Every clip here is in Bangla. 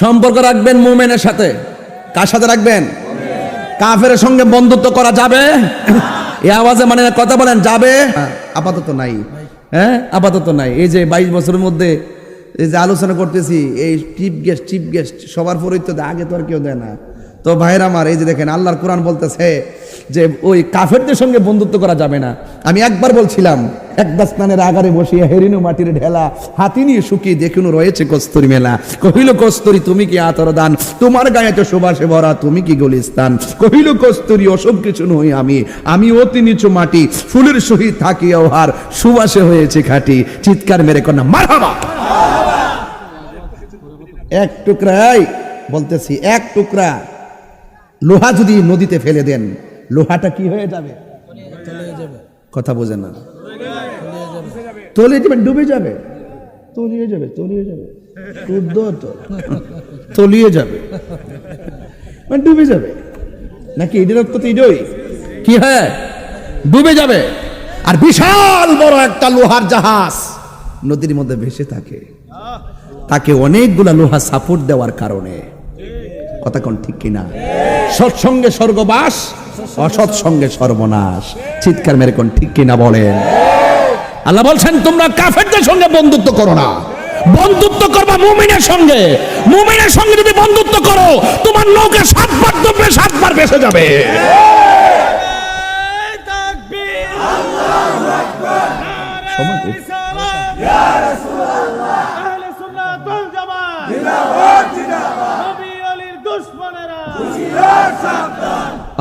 সম্পর্ক রাখবেন মোমেনের সাথে। কার সাথে রাখবেন? কাফের সঙ্গে বন্ধুত্ব করা যাবে? এ আওয়াজে মানে কথা বলেন, যাবে? আপাতত নাই। হ্যাঁ আপাতত নাই। এই যে বাইশ বছরের মধ্যে এই যে আলোচনা করতেছি, এই টিপ গেস্ট টিপ গেস্ট সবার পরিত্য আগে তো আর কেউ দেয় না। তো ভাইয়ের আমার, এই যে দেখেন, আল্লাহর কোরআন বলতেছে যে ওই কাফেরদের সঙ্গে বন্ধুত্ব করা যাবে না। আমি একবার বলছিলাম একদা স্নানের আগারে বসিয়া হেরিনু মাটির ঢেলা হাতি নিয়ে শুকিয়ে দেখুন রয়েছে কস্তুরি মেলা। কহিল, কস্তুরি, তুমি কি আতর দান? তোমার গায়ে তো সুবাসে ভরা, তুমি কি গলিস্তান? কহিল, কস্তুরি, ওসব কিছু নই আমি। আমি অতি নিচু মাটি, ফুলের সহিত থাকি ওহার সুবাসে হয়েছে খাটি। চিৎকার মেরে কন্যা, মারহাবা! এক টুকরাই বলতেছি, এক টুকরা। লোহা যদি নদীতে ফেলে দেন, লোহাটা কি হয়ে যাবে? কথা বোঝেন না। তলিয়ে যাবে, ডুবে যাবে। তলিয়ে যাবে তলিয়ে যাবে। তলিয়ে যাবে। মানে ডুবে যাবে। নাকি তো এটাই কি হয়? ডুবে যাবে। আর বিশাল বড় একটা লোহার জাহাজ নদীর মধ্যে ভেসে থাকে। তাকে অনেকগুলা লোহা সাপোর্ট দেওয়ার কারণে। কথা কোন ঠিক কিনা? সৎসঙ্গে স্বর্গবাস অসৎ সঙ্গে সর্বনাশ। চিৎকার মেরে কোন ঠিক কিনা বলেন? আল্লাহ বলছেন তোমরা কাফেরদের সঙ্গে বন্ধুত্ব করো না। বন্ধুত্ব করবা মুমিনের সঙ্গে। মুমিনের সঙ্গে যদি বন্ধুত্ব করো তোমার নৌকে সাতবার ডুববে সাতবার ভেসে যাবে।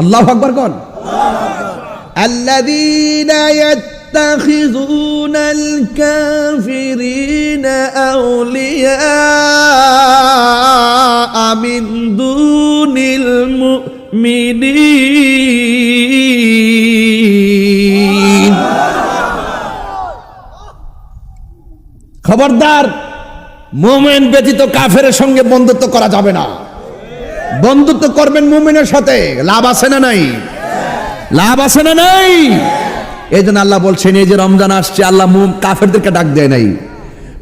আল্লাহ আকবর কোন الذين يتخذون الكافرين أولياء من دون المؤمنين খবরদার মোমেন ব্যতীত কাফের সঙ্গে বন্ধুত্ব করা যাবে না বন্ধুত্ব করবেন মুমিনের সাথে। লাভ আছে না নাই? লাভ আছে না নাই? এই জন্য আল্লাহ বলছেন, এই যে রমজান আসছে, আল্লাহ কাফেরদেরকে ডাক দেয় নাই।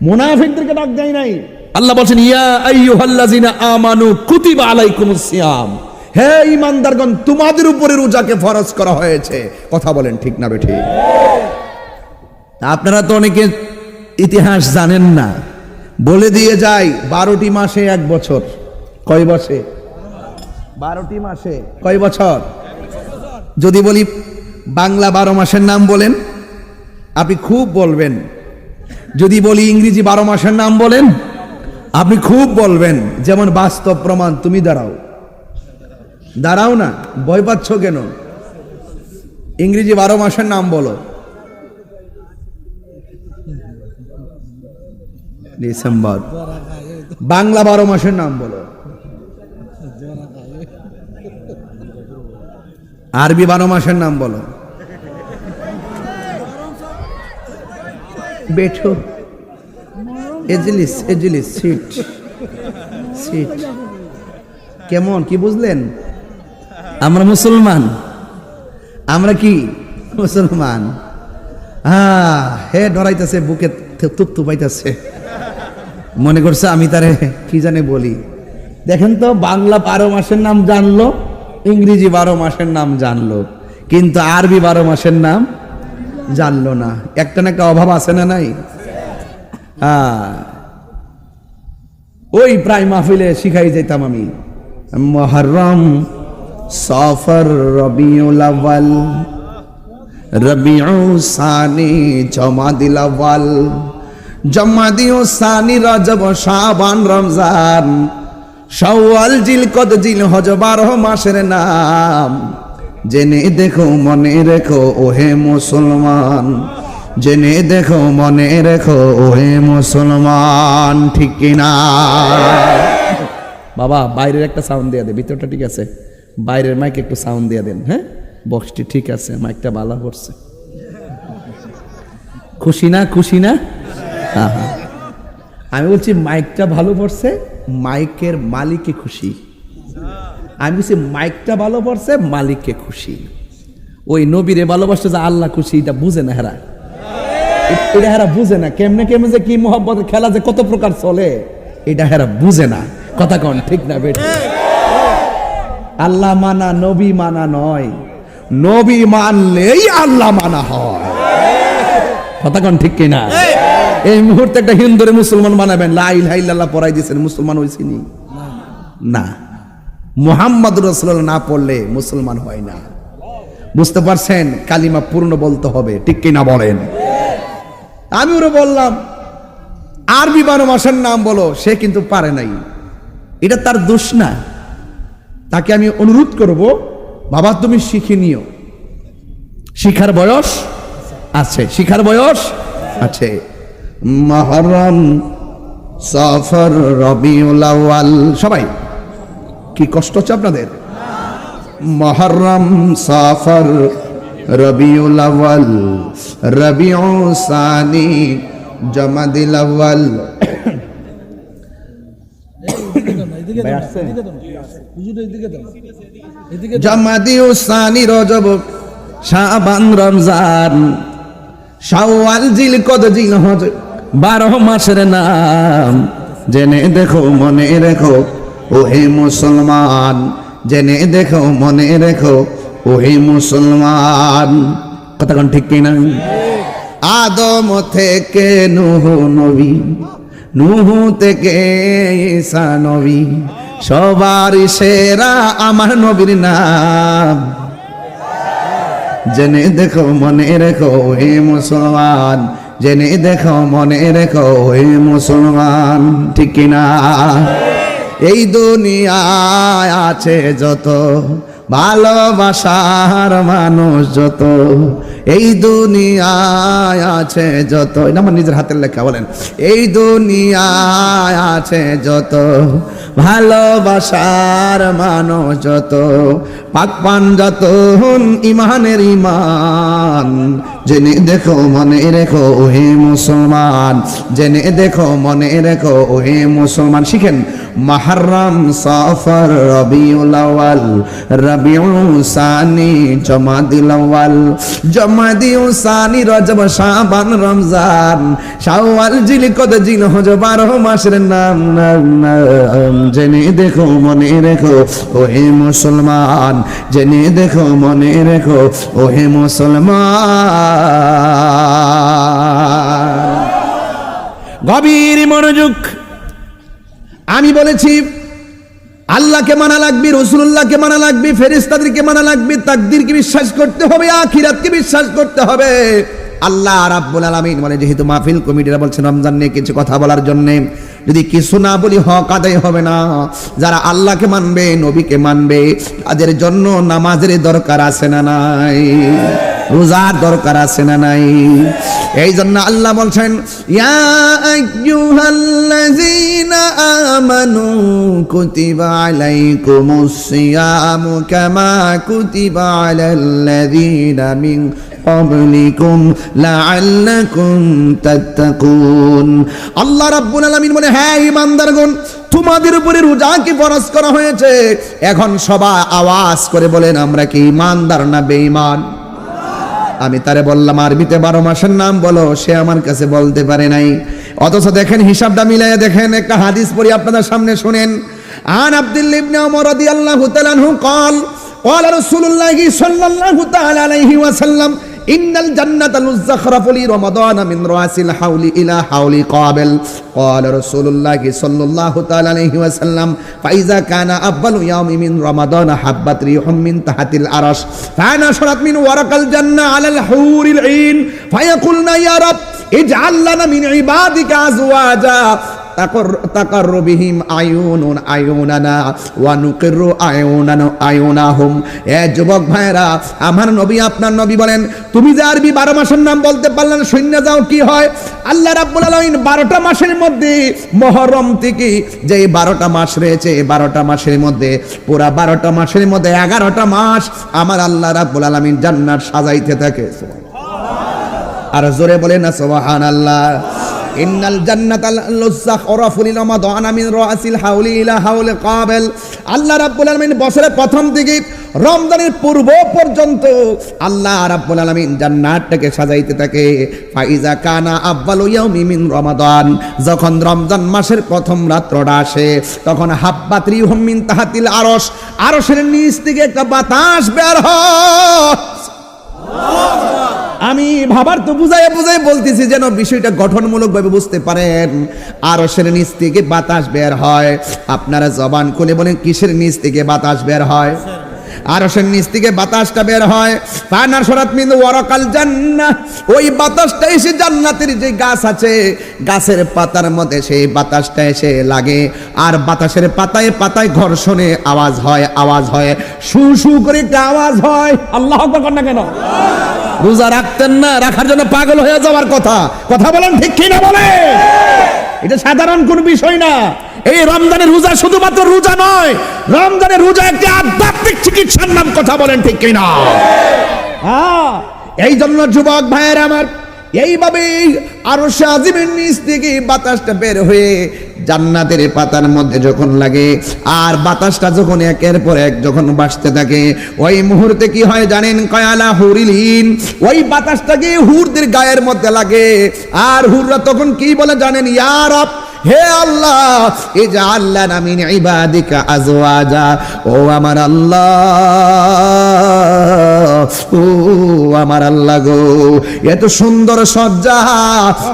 মুনাফিকদেরকে ডাক দেয় নাই। আল্লাহ বলছেন, ইয়া আইয়ুহাল্লাযিনা আমানু কুতিবা আলাইকুমুস সিয়াম। হে ইমানদারগণ তোমাদের উপরে রোজাকে ফরজ করা হয়েছে। কথা বলেন ঠিক না বেঠি? আপনারা তো অনেকে ইতিহাস জানেন না। বলে দিয়ে যাই বারোটি মাসে এক বছর। কয় বছর? বারোটি মাসে। কয় বছর? যদি বলি বাংলা বারো মাসের নাম বলেন, আপনি খুব বলবেন। যদি বলি ইংরেজি বারো মাসের নাম বলেন, আপনি খুব বলবেন। যেমন বাস্তব প্রমাণ, তুমি দাঁড়াও। দাঁড়াও না, ভয় পাচ্ছ কেন? ইংরেজি বারো মাসের নাম বলো। ডিসেম্বর বাংলা বারো মাসের নাম বলো। আরবি বারো মাসের নাম বলো। বেঠো। এজলিস এজলিস, সিট। সিট। কেমন, কি বুঝলেন? আমরা মুসলমান। আমরা কি? মুসলমান। হ্যাঁ হে, ডরাইতেছে, বুকে তুপ্তু পাইতেছে মনে করছে আমি তারে কি জানে বলি। দেখেন তো, বাংলা বারো মাসের নাম জানলো। ইংরেজি বারো মাসের নাম জানলো। কিন্তু আরবি বারো মাসের নাম জানলো না। একটা না একটা অভাব আছে না নাই? হ্যাঁ। ওই প্রায় মাহফিলে শিখাই যেতাম আমি। মহরম, সফর, রবিউল আউয়াল রবিউ সানি, জমাদিল আউয়াল, জমাদিউ সানি, রজব শাবান, রমজান শাওয়াল জিল কদ জিল হজ বারো মাসের নাম। জেনে দেখো, মনে রেখো, ওহে মুসলমান। জেনে দেখো, মনে রেখো, ওহে মুসলমান, ঠিক কিনা বাবা, বাইরের একটা সাউন্ড দিয়ে দে, ভিতরটা ঠিক আছে। বাইরের মাইক একটু সাউন্ড দিয়ে দেন হ্যাঁ? বক্সটি ঠিক আছে মাইকটা ভালো করছে। খুশি না খুশি না? আমি বলছি মাইকটা ভালো পড়ছে মাইকের মালিকে খুশি। আমি বলছি, মাইকটা ভালো মালিককে খুশি। ওই নবীরে ভালোবাসতে যে আল্লাহ খুশি, এটা বুঝে না হেরা। এটা হেরা বুঝে না। কেমনে কেমনে যে কি মোহাম্মতের খেলা যে কত প্রকার চলে, এটা হেরা বুঝে না। কথা কন, ঠিক না বেট? আল্লাহ মানা, নবী মানা নয়। নবী মানলেই আল্লাহ মানা হয়। কথা কন, ঠিক কিনা? এই মুহূর্তে একটা হিন্দুরে মুসলমান বানাবেন। লা ইলাহা ইল্লাল্লাহ পড়াই দিয়েছেন মুসলমান হয়েছিনি না? মুহাম্মদ রসুল্লাহ না পড়লে মুসলমান হয় না। বুঝতে পারছেন? কালিমা পূর্ণ বলতে হবে, ঠিক কিনা বলেন? আমি ওরা বললাম, আরবি বারো মাসের নাম বলো, সে কিন্তু পারে নাই। এটা তার দোষ না। তাকে আমি অনুরোধ করব, বাবা তুমি শিখে নিও। শিখার বয়স আছে, শিখার বয়স আছে। মহরম সফর রবিউল আউয়াল। সবাই কি কষ্ট হচ্ছে আপনাদের? মহরম সফর রবিউল আউয়াল রবিউ সানি জমাদিল আউয়াল। এদিকে সানি রজব শাবান রমজান শাওয়াল জিল কদ জিল হজ বারো মাসের নাম। জেনে দেখো, মনে রেখো ও হে মুসলমান। জেনে দেখো, মনে রেখো ও হে মুসলমান। কথা কোন ঠিক কিনা? আদম থেকে নুহ নবী, নুহ থেকে ঈসা নবী, সবার সেরা আমার নবীর নাম। জেনে দেখো, মনে রেখো হে মুসলমান। জেনে দেখো, মনে রেখো, হে মুসলমান, ঠিক কিনা? এই দুনিয়ায় আছে যত ভালোবাসার মানুষ, যত এই দুনিয়ায় আছে যত এটা আমার নিজের হাতের লেখা বলেন। এই দুনিয়ায় আছে যত ভালোবাসার মানুষ, যত পাক পান যত ইমানের ইমান জেনে দেখো, মনে রেখো হে মুসলমান। জেনে দেখো, মনে রেখো হে মুসলমান। শিখেন, মাহারাম সফর রবিউল আউয়াল রবিউ সানি জমাদিল আউয়াল। জমাদিউ সানি, রজব, শাবান, রমজান। শাওয়াল জিলকদ জিল হজ, বারো মাসের নাম জেনে দেখো, মনে রেখো ও হে মুসলমান। জেনে দেখো, মনে রেখো ও হে মুসলমান। গভীর মনোযোগ। আমি বলেছি, আল্লাহকে মানা লাগবে রসুল্লাহকে মানা লাগবে ফেরেস্তাদেরকে মানা লাগবে, তাকদিরকে বিশ্বাস করতে হবে, আখিরাতকে বিশ্বাস করতে হবে। আল্লাহ রাব্বুল আলামিন মানে যেহেতু মাহফিল কমিটিরা বলছেন রমজান নিয়ে কিছু কথা বলার জন্য, যদি কিছু না বলি হক আদায় হবে না। যারা আল্লাহকে মানবে, নবীকে মানবে, তাদের জন্য নামাজের দরকার আছে না নাই? রোজার দরকার আছে না নাই? এই জন্য আল্লাহ বলছেন, ইয়া আইয়ুহাল্লাযীনা আমানু কুতিবা আলাইকুমুস সিয়ামু কামা কুতিবা আলাল্লাযীনা মিন ক্বাবলিকুম লাআল্লাকুম তাত্তাকুন। আল্লাহ রাব্বুল আলামিন বলে হ্যাঁ ঈমানদারগণ, তোমাদের উপরে রোজাকে ফরজ করা হয়েছে? এখন সবাই আওয়াজ করে বলেন, আমরা কি ঈমানদার না বেঈমান? আমি তারে বললাম আরবিতে বারো মাসের নাম বলো সে আমার কাছে বলতে পারে নাই অথচ দেখেন হিসাবটা মিলাইয়া দেখেন একটা হাদিস পড়ি আপনাদের সামনে শুনেন আন আব্দুল ইবনে ওমর রাদিয়াল্লাহু তাআলা আনহু قال قال رسول الله صلى الله تعالى عليه وسلم إن الجنة للزخرف لرمضان من رأس الحول إلى حول قابل قال رسول الله صلى الله تعالى عليه وسلم فإذا كان أول يوم من رمضان حبت ريح من تحت العرش فنشرت من ورق الجنة على الحور العين فيقولن يا رب اجعل لنا من عبادك أزواجا তাকার বিহিম আয়ুনুন আয়ুনানা ওয়া নুকিরু আয়ুনানা আয়ুনাহুম। এ যুবক ভাইরা আমার নবী আপনার নবী বলেন, তুমি যে আরবি বারো মাসের নাম বলতে পারলে না সৈন্য যাও কি হয়? আল্লাহ রাব্বুল আলামিন বারোটা মাসের মধ্যে মহরম থেকে যে বারোটা মাস রয়েছে বারোটা মাসের মধ্যে, পুরা বারোটা মাসের মধ্যে এগারোটা মাস আমার আল্লাহ রাব্বুল আলামিন জান্নাত সাজাইতে থাকে। আর জোরে বলে না সোবাহান আল্লাহ ইন্নাল জান্নাতাল লুসাখ ওরাফুল রমাদান মিন রাসিল হাউলি ইলা হাউল কাবেল। আল্লাহ রাব্বুল আলামিন বছরের প্রথম দিকে রমজানের পূর্ব পর্যন্ত আল্লাহ রাব্বুল আলামিন জান্নাতটাকে সাজাইতে থাকে। ফাইজা কানা আব্বালু ইয়াউমি মিন রমাদান। যখন রমজান মাসের প্রথম রাত্রটা আসে, তখন হাব্বাত রিহুম মিন তাহাতিল আরশ। আরশের নিচ থেকে একটা বাতাস বের হয়। আমি ভাবার তো বুঝাইয়া বুঝাই বলতেছি যেন বিষয়টা গঠনমূলক ভাবে বুঝতে পারেন। আর সের নিচ থেকে বাতাস বের হয়। আপনারা জবান খুলে বলেন, কিসের নিচ থেকে বাতাস বের হয়? আরশের নিচ থেকে বাতাসটা বের হয়। ফানার সরাত মিন ওয়ারাকাল জান্নাহ ওই বাতাসটা এসে জান্নাতের যে গাছ আছে, গাছের পাতার মধ্যে সেই বাতাসটা এসে লাগে। আর বাতাসের পাতায় পাতায় ঘর্ষণে আওয়াজ হয় আওয়াজ হয়। সু সু করে একটা আওয়াজ হয়। আল্লাহ না কেন? রোজা রাখতেন না, রাখার জন্য পাগল হয়ে যাওয়ার কথা। কথা বলেন ঠিক কি না বলে এটা সাধারণ কোন বিষয় না। এই রমজানের রোজা শুধুমাত্র রোজা নয় রমজানের রোজা একটি আধ্যাত্মিক চিকিৎসার নাম কথা বলেন ঠিক কিনা? হ্যাঁ, এই জন্য যুবক ভাইয়ের আমার এইভাবে আরও সাজিমের নিচ থেকে বাতাসটা বের হয়ে জান্নাতের পাতার মধ্যে যখন লাগে, আর বাতাসটা যখন একের পর এক যখন বাসতে থাকে, ওই মুহূর্তে কি হয় জানেন? কয়ালা হুরিলহীন ওই বাতাসটা গিয়ে হুরদের গায়ের মধ্যে লাগে, আর হুররা তখন কি বলে জানেন? ইয়ার হে আল্লাহ এ যা আল্লাহ নামিন ইবাদিকা আজওয়াজা। ও আমার আল্লাহ, ও আমার আল্লাহ গো। এত সুন্দর সজ্জা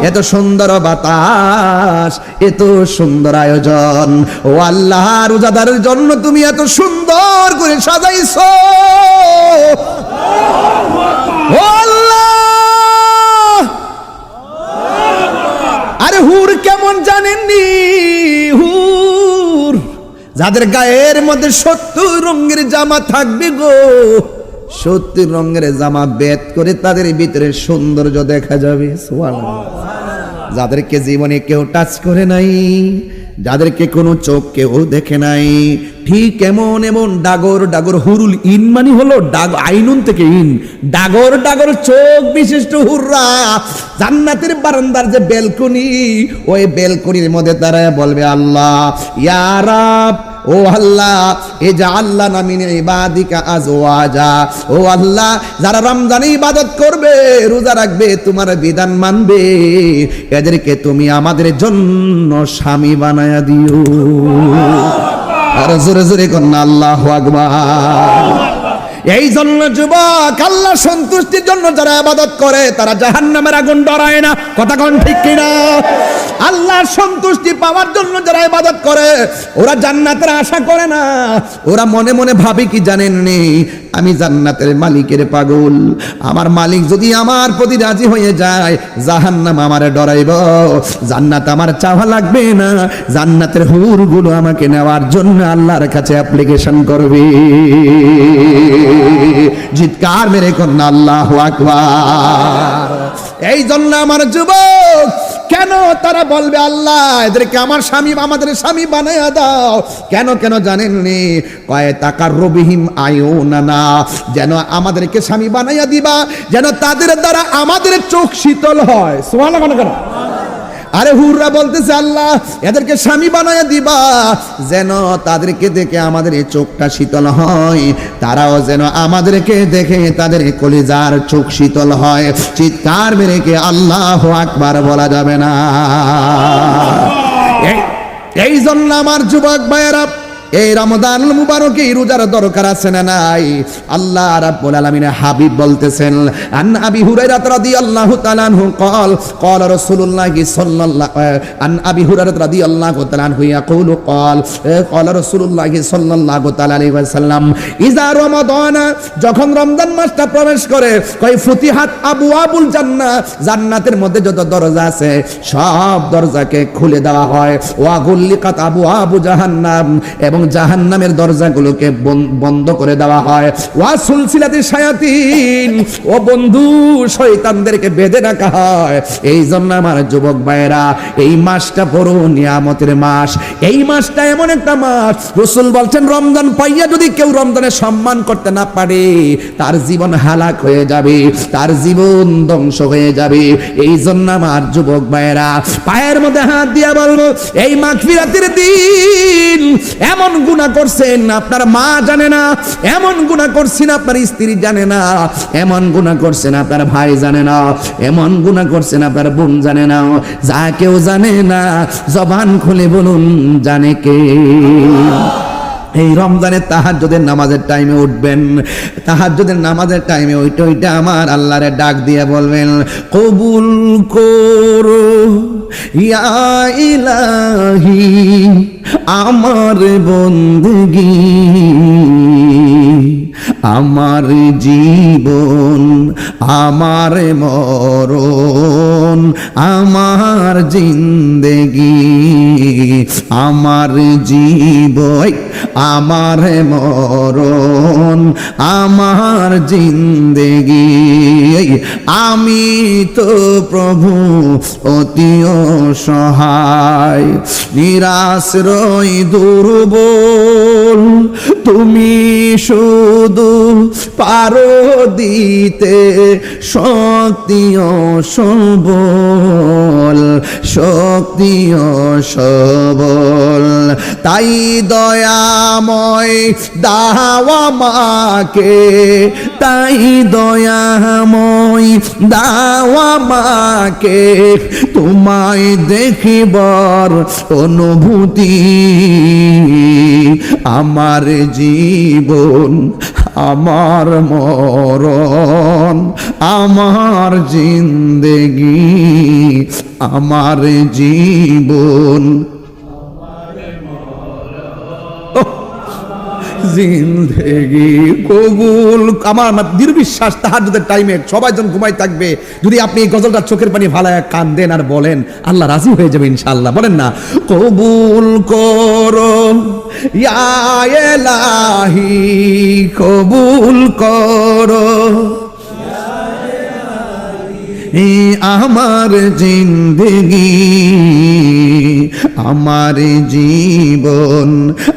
এত সুন্দর বাতাস, এত সুন্দর আয়োজন। ও আল্লাহ রোজাদারের জন্য তুমি এত সুন্দর করে সাজাইছো। আরে হুর কেমন জানেননি? হুর, যাদের গায়ের মধ্যে সত্তর রঙের জামা থাকবে গো সত্তর রঙের জামা বেদ করে তাদের ভিতরে সৌন্দর্য দেখা যাবে যাদেরকে জীবনে কেউ টাচ করে নাই, যাদেরকে কোনো চোখ কেউ দেখে নাই, ঠিক এমন এমন ডাগর ডাগর হুরুল ইন মানে হলো ডাগ আইনুন থেকে ইন। ডাগর ডাগর চোখ বিশিষ্ট হুররা, জান্নাতের বারান্দার যে বেলকনি, ওই বেলকনির মধ্যে তারা বলবে, আল্লাহ ইয়ারাব ও আল্লাহ, এ যা আল্লাহ নামিনে ইবাদিকা আজওয়াজা। ও আল্লাহ, যারা রমজানে ইবাদত করবে, রোজা রাখবে, তোমার বিধান মানবে। এদেরকে তুমি আমাদের জন্য স্বামী বানায়া দিও। আর জোরে জোরে কন্যা, আল্লাহ আকবার। এই জন্য যুবক আল্লাহ সন্তুষ্টির জন্য যারা আবাদত করে, তারা জাহান নামের আগুন ডরায় না। কথা কোন ঠিক কিনা? আল্লাহর সন্তুষ্টি পাওয়ার জন্য যারা ইবাদত করে, ওরা জান্নাতের আশা করে না। ওরা মনে মনে ভাবে কি জানেন নি আমি জান্নাতের মালিকের পাগল। আমার মালিক যদি আমার প্রতি রাজি হয়ে যায়, জাহান্নাম আমারে ডরাইব। জান্নাত আমার চাওয়া লাগবে না। জান্নাতের হুরগুলো আমাকে নেওয়ার জন্য আল্লাহর কাছে অ্যাপ্লিকেশন করবে। জিৎকার মেরে কন্যা, আল্লাহ আকবার। এই জন্য আমার যুবক, কেন তারা বলবে, আল্লাহ, এদেরকে আমার স্বামী, আমাদের স্বামী বানাইয়া দাও। কেন কেন জানেননি? কয় টাকার রবিহীম আয়ু না না, যেন আমাদেরকে স্বামী বানাইয়া দিবা, যেন তাদের দ্বারা আমাদের চোখ শীতল হয়। সোহানা কেন কেন? আরে হুররা বলতেছে, আল্লাহ, এদেরকে স্বামী বানায় দিবা, যেন তাদেরকে দেখে আমাদের এই চোখটা শীতল হয়, তারাও যেন আমাদেরকে দেখে তাদের কলিজার চোখ শীতল হয়। চিৎকার মেরে কে আল্লাহ আকবার বলা যাবে না। এই জন্য আমার যুবক ভাইয়েরা এই রমদান মুবারকে রোজার দরকার আছে না নাই আল্লাহ রাব্বুল আলামিন হাবিব বলতেছেন আন আবি হুরায়রা রাদিয়াল্লাহু তাআলা আনহু قال قال رسول الله صلى الله عن ابي هريره رضي الله تعالى عنه يقول قال قال رسول الله صلى الله تعالى عليه وسلم اذا رمضان যখন রমজান মাসটা প্রবেশ করে কই ফুতিহাত আবু আবুল জান্নাহ জান্নাতের মধ্যে যত দরজা আছে সব দরজাকে খুলে দেওয়া হয় ওয়া গুল্লিকাত আবু আবু জাহান্নাম এবং জাহান্নামের দরজাগুলোকে বন- বন্ধ করে দেওয়া হয়। ওয়া সুলসিলাতে শায়াতিন। ও বন্ধু, শয়তানদেরকে বেঁধে রাখা হয়। এই জন্য আমার যুবক ভাইয়েরা, এই মাসটা নিয়ামতের মাস। এই মাসটা এমন একটা মাস, রসুল বলছেন, রমজান পাইয়া যদি কেউ রমজানের সম্মান করতে না পারে, তার জীবন হালাক হয়ে যাবে, তার জীবন ধ্বংস হয়ে যাবে। এই জন্য আমার যুবক ভাইয়েরা, পায়ের মধ্যে হাত দিয়া বলব, এই মাগফিরাতের দিন, এমন গুনাহ করছেন, আপনার মা জানে না। এমন গুণা করছেন, আপনার স্ত্রী জানে না। এমন গুণা করছেন, আপনার ভাই জানে না। এমন গুণা করছেন, আপনার বোন জানে না। যা কেউ জানে না, জবান খুলে বলুন, জানে কে? এই রমজানে যদি নামাজের টাইমে উঠবেন। তাহার যদি নামাজের টাইমে ওইটা ওইটা আমার আল্লাহরে ডাক দিয়ে বলবেন, কবুল করো ইলাহি, আমার বন্দগি। আমার জীবন, আমার মরণ, আমার জিন্দেগি, আমার জীবন আমার মরণ, আমার জিন্দেগি। আমি তো প্রভু অতি সহায়, নিরাশ্রয় দুর্বল, তুমি শুধু পারো দিতে শক্তি সবল শক্তি সবল। তাই দয়াময় দাওয়া মাকে তাই দয়াময় দাওয়া মাকে তোমায় দেখিবার অনুভূতি, আমার জীবন আমার মরণ আমার জিন্দেগি আমার জীবন। জিন্দেগি কবুল। আমার তাহাজুদের টাইমে সবাই যখন ঘুমাই থাকবে। যদি আপনি এই গজলটা চোখের পানি ভালায় কান দেন আর বলেন, আল্লাহ রাজি হয়ে যাবে ইনশাল্লাহ বলেন না, কবুল করো, ইয়া এলাহি, কবুল করো। আমার জিন্দগি আমার জীবন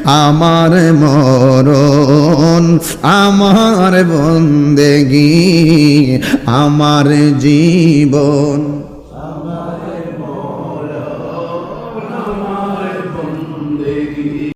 আমার মরণ আমার বন্দেগি আমার জীবন।